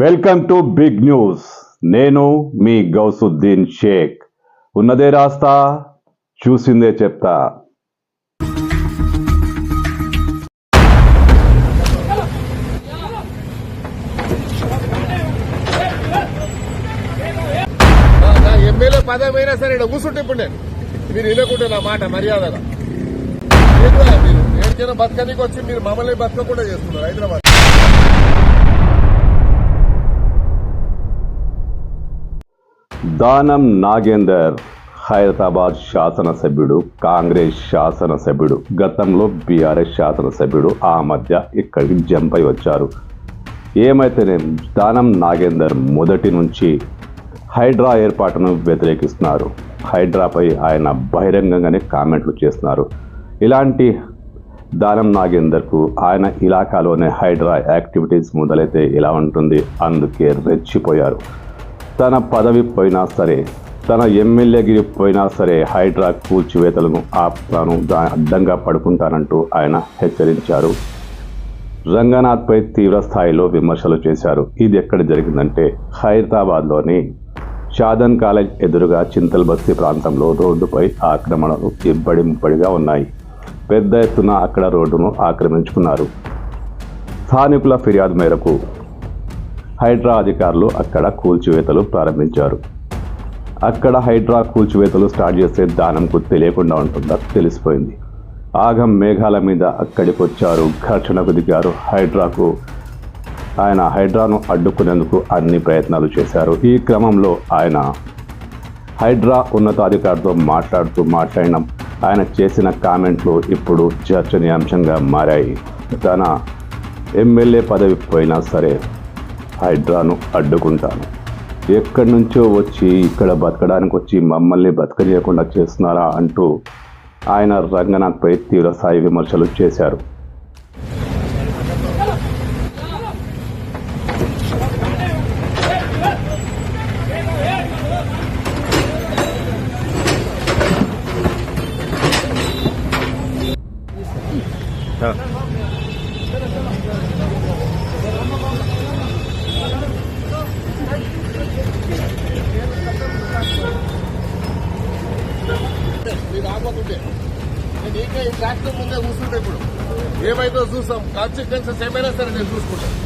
Welcome to big news. నేను మీ గౌసుద్దీన్ షేక్. ఉన్నదే రాస్తా చూసిందే చెప్తా. ఎమ్మెల్యే పదమైనా సరే ఇక్కడ కూర్చుంటే ఇప్పుడు నేను. మీరు వినకుంటే నా మాట మర్యాదగా. మీరు? ఏడికైనా బతకనికి వచ్చి మీరు మమ్మల్ని బతకకుండా చేస్తున్నారు హైదరాబాద్. దానం నాగేందర్ హైదరాబాద్ శాసనసభ్యుడు కాంగ్రెస్ శాసనసభ్యుడు గతంలో బీఆర్ఎస్ శాసనసభ్యుడు ఆ మధ్య ఇక్కడికి జంప్ అయి వచ్చారు. ఏమైతేనే దానం నాగేందర్ మొదటి నుంచి హైడ్రా ఏర్పాటును వ్యతిరేకిస్తున్నారు. హైడ్రాపై ఆయన బహిరంగంగానే కామెంట్లు చేస్తున్నారు. ఇలాంటి దానం నాగేందర్కు ఆయన ఇలాకాలోనే హైడ్రా యాక్టివిటీస్ మొదలైతే ఇలా ఉంటుంది. అందుకే రెచ్చిపోయారు. తన పదవి పోయినా సరే తన ఎమ్మెల్యేగిరి పోయినా సరే హైడ్రా కూల్చివేతలను ఆపుతాను దా- అడ్డంగా పడుకుంటానంటూ ఆయన హెచ్చరించారు. రంగనాథ్పై తీవ్ర స్థాయిలో విమర్శలు చేశారు. ఇది ఎక్కడ జరిగిందంటే హైదరాబాద్లోని షాదన్ కాలేజ్ ఎదురుగా చింతల్ బస్తీ ప్రాంతంలో రోడ్డుపై ఆక్రమణలు ఇబ్బడి ఉన్నాయి. పెద్ద ఎత్తున అక్కడ రోడ్డును ఆక్రమించుకున్నారు. స్థానికుల ఫిర్యాదు మేరకు హైడ్రా అధికారులు అక్కడ కూల్చివేతలు ప్రారంభించారు. అక్కడ హైడ్రా కూల్చివేతలు స్టార్ట్ చేస్తే దానంకు తెలియకుండా ఉంటుందా తెలిసిపోయింది. ఆగం మేఘాల మీద అక్కడికి వచ్చారు ఘర్షణకు దిగారు. హైడ్రాకు ఆయన హైడ్రాను అడ్డుకునేందుకు అన్ని ప్రయత్నాలు చేశారు. ఈ క్రమంలో ఆయన హైడ్రా ఉన్నతాధికారితో మాట్లాడుతూ మాట్లాడిన ఆయన చేసిన కామెంట్లు ఇప్పుడు చర్చనీయాంశంగా మారాయి. తన ఎమ్మెల్యే పదవి పోయినా సరే హైడ్రాను అడ్డుకుంటాను. ఎక్కడి నుంచో వచ్చి ఇక్కడ బతకడానికి వచ్చి మమ్మల్ని బతకజేయకుండా చేస్తున్నారా అంటూ ఆయన రంగనాథ్పై తీవ్ర స్థాయి విమర్శలు చేశారు. మీరు నీకే ఈ ట్రాక్టర్ ముందే కూర్చుంటే ఇప్పుడు. ఏమైతే చూస్తాం. కాన్సిక్వెన్సెస్ ఏమైనా సరే నేను చూసుకుంటాను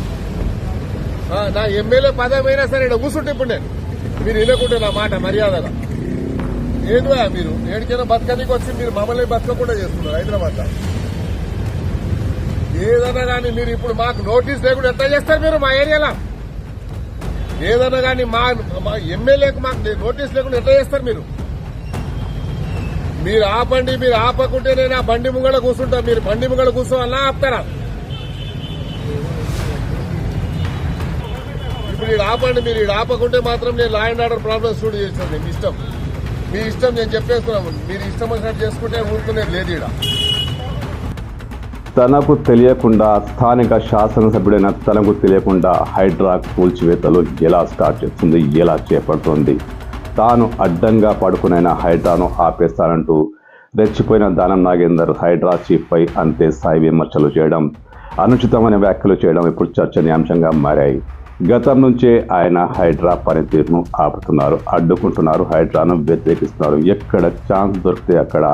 నా ఎమ్మెల్యే పదమైనా సరే ఇక్కడ కూర్చుంటే ఇప్పుడు నేను. మీరు వినకుంటే నా మాట మర్యాదగా. ఏందో మీరు? ఏడికైనా బతకనికి వచ్చి మీరు మమ్మల్ని బతకకుండా చేస్తున్నారు హైదరాబాద్ ఏదన్నా కానీ మీరు ఇప్పుడు మాకు నోటీస్ లేకుండా ఎట్లా చేస్తారు మీరు మా ఏరియాలో? ఏదన్నా కానీ మా ఎమ్మెల్యేకి మాకు నోటీస్ లేకుండా ఎట్లా చేస్తారు మీరు? మీరు ఆపండి మీరు ఆపకుంటే నేను ఆ బండి ముంగడ కూర్చుంటా. మీరు బండి ముంగడ కూర్చోవాలన్నా ఆపుతారా? ఇప్పుడు ఇది ఆపండి మీరు ఇది ఆపకుంటే మాత్రం నేను లా అండ్ ఆర్డర్ ప్రాబ్లమ్స్ చూడు చేస్తాను. మీ ఇష్టం. మీ ఇష్టం నేను చెప్పేస్తున్నాను. మీరు ఇష్టం వచ్చినట్టు చేసుకుంటే ఊరుకునేది లేదు ఈడ. తనకు తెలియకుండా స్థానిక శాసనసభ్యుడైన తనకు తెలియకుండా హైడ్రా కూల్చివేతలు ఎలా స్టార్ట్ చేస్తుంది ఎలా చేపడుతుంది? తాను అడ్డంగా పడుకునైన హైడ్రాను ఆపేస్తానంటూ రెచ్చిపోయిన దానం నాగేందర్ హైడ్రా చీఫ్పై అంతే స్థాయి విమర్శలు చేయడం అనుచితమైన వ్యాఖ్యలు చేయడం ఇప్పుడు చర్చనీయాంశంగా మారాయి. గతం నుంచే ఆయన హైడ్రా పనితీరును ఆపుతున్నారు అడ్డుకుంటున్నారు హైడ్రాను వ్యతిరేకిస్తున్నారు. ఎక్కడ ఛాన్స్ దొరికితే అక్కడ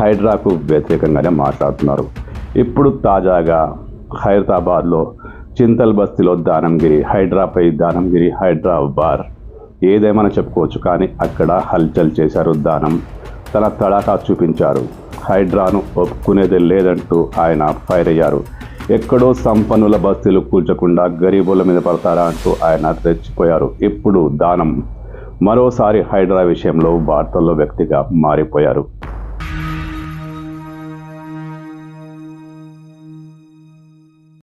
హైడ్రాకు వ్యతిరేకంగానే మాట్లాడుతున్నారు. ఇప్పుడు తాజాగా హైదరాబాద్లో చింతల్ బస్తీలో దానంగిరి హైడ్రాపై దానంగిరి హైడ్రా బార్ ఏదేమైనా చెప్పుకోవచ్చు కానీ అక్కడ హల్చల్ చేశారు దానం. తన తడాకా చూపించారు. హైడ్రాను ఒప్పుకునేది లేదంటూ ఆయన ఫైర్ అయ్యారు. ఎక్కడో సంపన్నుల బస్తీలు కూల్చకుండా గరీబుల మీద పడతారా అంటూ ఆయన రెచ్చిపోయారు. ఇప్పుడు దానం. మరోసారి హైడ్రా విషయంలో వార్తల్లో వ్యక్తిగా మారిపోయారు.